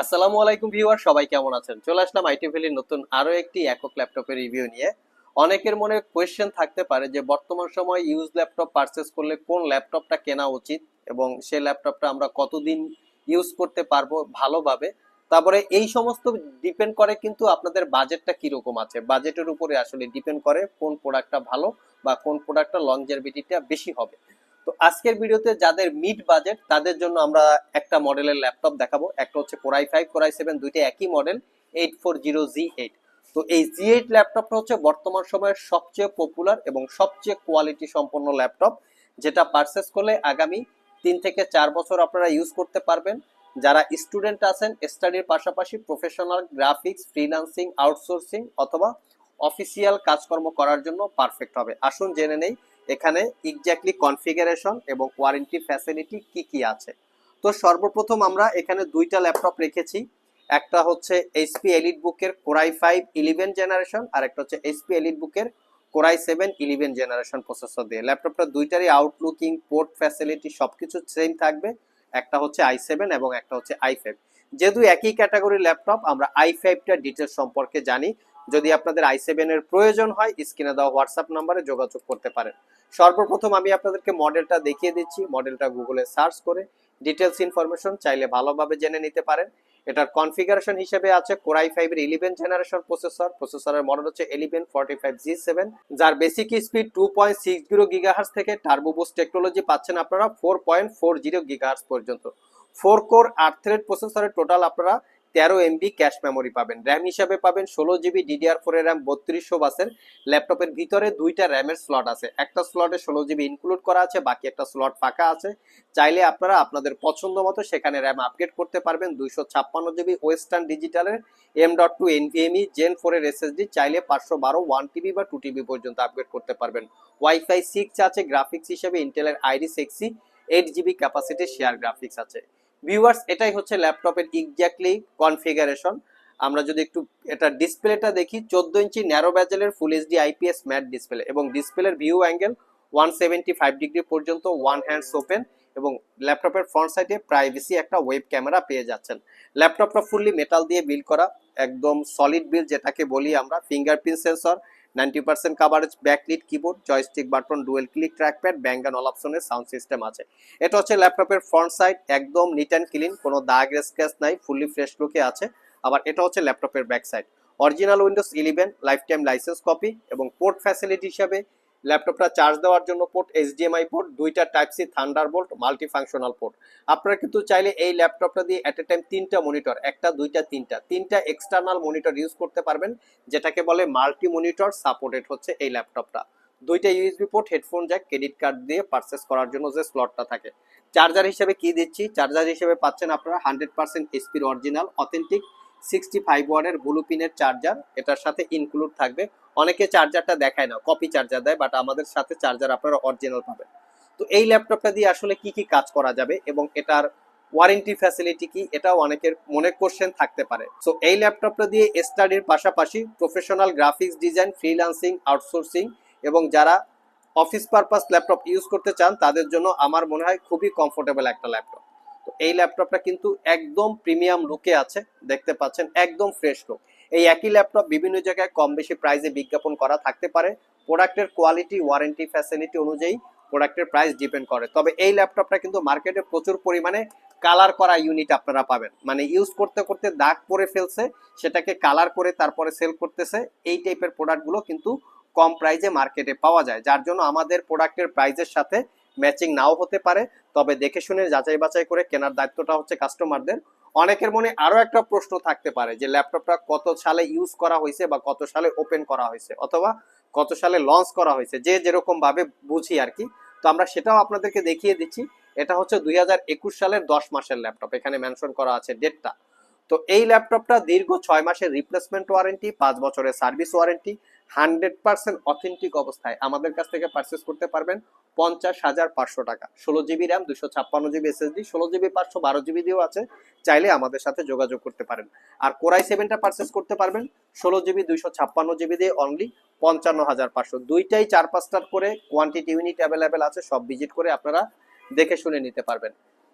আসসালামু আলাইকুম ভিউয়ার, সবাই কেমন আছেন? চলে আসলাম আইটি ভ্যালির নতুন আরও একটি একক ল্যাপটপের রিভিউ নিয়ে। অনেকের মনে কোয়েশ্চেন থাকতে পারে যে, বর্তমান সময় ইউজ ল্যাপটপ পারচেস করলে কোন ল্যাপটপটা কেনা উচিত এবং সেই ল্যাপটপটা আমরা কতদিন ইউজ করতে পারব ভালোভাবে? তারপরে এই সমস্ত ডিপেন্ড করে কিন্তু আপনাদের বাজেটটা কীরকম আছে? বাজেটের উপরে আসলে ডিপেন্ড করে কোন প্রোডাক্টটা ভালো বা কোন প্রোডাক্টটা লংজারভিটিটা বেশি হবে। তো আজকের ভিডিওতে যাদের মিড বাজেট তাদের জন্য আমরা একটা মডেলের ল্যাপটপ দেখাবো। একটা হচ্ছে কোরাই ফাইভ কোরাই সেভেন দুইটা একই model eight four zero G eight তো এই জি এইট ল্যাপটপটা হচ্ছে বর্তমান সময়ের সবচেয়ে পপুলার এবং সবচেয়ে কোয়ালিটি সম্পন্ন ল্যাপটপ যেটা পারচেস করলে আগামী তিন থেকে চার বছর আপনারা ইউজ করতে পারবেন। যারা স্টুডেন্ট আছেন স্টাডির পাশাপাশি প্রফেশনাল গ্রাফিক্স ফ্রিল্যান্সিং আউটসোর্সিং অথবা অফিসিয়াল কাজকর্ম করার জন্য পারফেক্ট হবে। আসুন জেনে নেই এখানে এক্স্যাক্টলি কনফিগারেশন এবং ওয়ারেন্টি ফ্যাসিলিটি কি কি আছে? তো সর্বপ্রথম আমরা এখানে দুইটা ল্যাপটপ রেখেছি। একটা হচ্ছে এইচপি এলিট বুকের core i five eleven generation আর একটা হচ্ছে এইচপি এলিট বুকের core i seven eleven generation processor দিয়ে। ল্যাপটপটা দুইটারই আউটলুকিং পোর্ট ফ্যাসিলিটি সবকিছু সেম থাকবে। একটা হচ্ছে আই সেভেন এবং একটা হচ্ছে আই ফাইভ যেহেতু একই ক্যাটাগরির ল্যাপটপ আমরা আই ফাইভটা ডিটেলস সম্পর্কে জানি। যদি আপনাদের আই সেভেন এর প্রয়োজন হয়, স্ক্রিনে দেওয়া হোয়াটসঅ্যাপ নাম্বারে যোগাযোগ করতে পারেন। সর্বপ্রথম আমি আপনাদেরকে মডেলটা দেখিয়ে দিচ্ছি। মডেলটা গুগলে সার্চ করে ডিটেলস ইনফরমেশন চাইলে ভালোভাবে জেনে নিতে পারেন। এটার কনফিগারেশন হিসেবে আছে কোরাই ফাইভ এর ইলেভেন জেনারেশন প্রসেসর প্রসেসরের মডেল হচ্ছে eleven forty five G seven যার basic speed two point six zero gigahertz থেকে টার্বোবুস্ট টেকনোলজি পাচ্ছেন আপনারা four point four zero gigahertz পর্যন্ত। ফোর কোর আট থ্রেড প্রসেসরের টোটাল আপনারা তেরো এমবি ক্যাশ মেমোরি পাবেন। র্যাম হিসাবে পাবেন ষোলো জিবি ডিডিআর ফোর র্যাম বত্রিশশো বাসের ল্যাপটপের ভিতরে দুইটা র্যামের স্লট আছে। একটা স্লটে ষোলো জিবি ইনক্লুড করা আছে, বাকি একটা স্লট ফাঁকা আছে। চাইলে আপনারা আপনাদের পছন্দ মতো সেখানে র্যাম আপগ্রেড করতে পারবেন। দুইশো ছাপ্পান্ন GB western ডিজিটালের M dot two NVMe gen ফোরের এসএসডি চাইলে পাঁচশো বারো ওয়ান টিবি বা টু টিবি পর্যন্ত আপগ্রেড করতে পারবেন। ওয়াইফাই সিক্স আছে গ্রাফিক্স হিসেবে ইন্টেলের আইডি সিক্সি এইট জিবি ক্যাপাসিটি শেয়ার গ্রাফিক্স আছে। ভিউয়ার্স এটাই হচ্ছে ল্যাপটপের এক্স্যাক্টলি কনফিগারেশন আমরা যদি একটু এটা ডিসপ্লেটা দেখি, চোদ্দ ইঞ্চি narrow ব্যাজেলের full HD IPS matte display এবং ডিসপ্লের view angle one seventy five degree পর্যন্ত ওয়ান হ্যান্ডস ওপেন এবং ল্যাপটপের ফ্রন্ট সাইডে প্রাইভেসি একটা ওয়েব ক্যামেরা পেয়ে যাচ্ছেন। ল্যাপটপটা ফুললি মেটাল দিয়ে বিল করা, একদম সলিড বিল যেটাকে বলি আমরা fingerprint sensor ninety percent coverage backlit keyboard joystick button dual click trackpad bang and all অপশনের সাউন্ড সিস্টেম আছে। এটা হচ্ছে ল্যাপটপের ফ্রন্ট সাইড একদম নিট অ্যান্ড ক্লিন কোনো দাগ স্ক্র্যাচ নাই ফুললি ফ্রেশ লুকে আছে। আবার এটা হচ্ছে ল্যাপটপের back side original Windows eleven life time license copy এবং পোর্ট ফ্যাসিলিটি হিসাবে ল্যাপটপটা চার্জ দেওয়ার জন্য পোর্ট এইচডিএমআই পোর্ট দুইটা type C thunder bolt multi functional port আপনারা কিন্তু চাইলে এই ল্যাপটপটা দিয়ে অ্যাট এ টাইম তিনটা মনিটর একটা, দুইটা, তিনটা তিনটা এক্সটার্নাল মনিটর ইউজ করতে পারবেন, যেটাকে বলে মাল্টি মনিটর সাপোর্টেড হচ্ছে এই ল্যাপটপটা। দুইটা USB port headphone jack credit card দিয়ে পারচেস করার জন্য যে স্লটটা থাকে। চার্জার হিসেবে কি দিচ্ছি? চার্জার হিসেবে পাচ্ছেন আপনারা হান্ড্রেড পার্সেন্ট এসপির অরিজিনাল অথেন্টিক সিক্সটি ফাইভ ওয়ার্ডের ব্লু পিনের চার্জার, এটার সাথে ইনক্লুড থাকবে। অনেকে চার্জারটা দেখায় না কপি চার্জার দেয় বাট আমাদের সাথে চার্জার আপনারা অরিজিনাল পাবেন। তো এই ল্যাপটপটা দিয়ে আসলে কি কি কাজ করা যাবে এবং এটার ওয়ারেন্টি ফ্যাসিলিটি কি, এটাও অনেকের মনে কোশ্চেন থাকতে পারে। সো এই ল্যাপটপটা দিয়ে স্টাডির পাশাপাশি professional graphics design freelancing outsourcing এবং যারা অফিস পারপাস ল্যাপটপ ইউজ করতে চান, তাদের জন্য আমার মনে হয় খুবই কমফোর্টেবল একটা ল্যাপটপ। এই ল্যাপটপটা কিন্তু একদম প্রিমিয়াম লুকে আছে, দেখতে পাচ্ছেন, একদম ফ্রেশ লুক এই একই ল্যাপটপ বিভিন্ন জায়গায় কম বেশি প্রাইসে বিজ্ঞাপন করা থাকতে পারে। প্রোডাক্টের কোয়ালিটি ওয়ারেন্টি ফ্যাসিলিটি অনুযায়ী প্রোডাক্টের প্রাইস ডিপেন্ড করে। তবে এই ল্যাপটপটা কিন্তু মার্কেটে প্রচুর পরিমাণে কালার করা ইউনিট আপনারা পাবেন। মানে ইউজ করতে করতে দাগ পরে ফেলছে, সেটাকে কালার করে তারপরে সেল করতেছে, এই টাইপের প্রোডাক্টগুলো কিন্তু কম প্রাইজে মার্কেটে পাওয়া যায়। যার জন্য আমাদের প্রোডাক্টের প্রাইজের সাথে ম্যাচিং নাও হতে পারে, তবে দেখে শুনে যাচাই বাছাই করে কেনার দায়িত্বটা হচ্ছে কাস্টমারদের। অনেকের মনে আরও একটা প্রশ্ন থাকতে পারে যে ল্যাপটপটা কত সালে ইউজ করা হয়েছে বা কত সালে ওপেন করা হয়েছে অথবা কত সালে লঞ্চ করা হয়েছে, যে যেরকম ভাবে বুঝি আর কি। তো আমরা সেটাও আপনাদেরকে দেখিয়ে দিচ্ছি। এটা হচ্ছে দুই হাজার একুশ সালের দশ মাসের ল্যাপটপ, এখানে মেনশন করা আছে ডেটটা তো এই ল্যাপটপটা দীর্ঘ ছয় মাসের রিপ্লেসমেন্ট ওয়ারেন্টি পাঁচ বছরের service warranty hundred percent authentic অবস্থায় আমাদের কাছ থেকে পারচেস করতে পারবেন পঞ্চাশ হাজার পাঁচশো টাকা। ষোলো জিবি র্যাম দুশো ছাপ্পান্ন জিবি এসএসডি ষোলো জিবি, পাঁচশো বারো জিবি দিয়েও আছে। চাইলে আমাদের সাথে যোগাযোগ করতে পারেন। আর কোরাই সেভেনটা পারচেস করতে পারবেন। ষোলো জিবি, দুইশো ছাপ্পান্ন জিবি দিয়ে অনলি পঞ্চান্ন হাজার পাঁচশো। দুইটাই চার পাঁচটার করে কোয়ান্টিটি ইউনিট অ্যাভেলেবেল আছে, সব ভিজিট করে আপনারা দেখে শুনে নিতে পারবেন।